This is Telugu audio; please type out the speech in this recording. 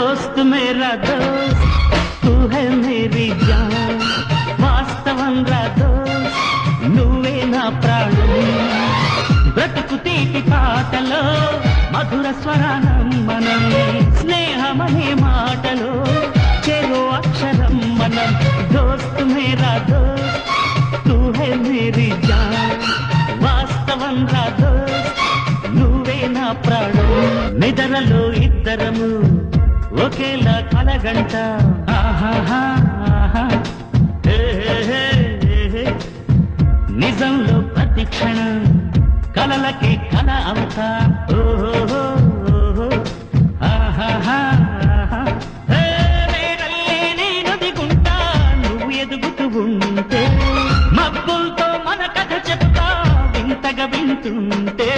మేరా దోస్త్ తూ హై మేరీ జాన్ వాస్తవం రా దోస్త్ నువ్వే నా ప్రాణం బ్రతుకు తీపి పాటలో మధుర స్వరానం మనం స్నేహమనే మాటలో చెరో అక్షరం మనం దోస్త్ మేరా దోస్త్ తూ హై మేరీ జాన్ వాస్తవం రా దోస్త్ నువ్వే నా ప్రాణం నిద్రలో ఇద్దరము ఒకేలా కలగంట. నిజంలో ప్రతి క్షణం కలలకి కల అవుతా. ఓహో ఆహా. ఉంటే మబ్బులతో మన కథ చెప్తా. వింతగా వింటుంటే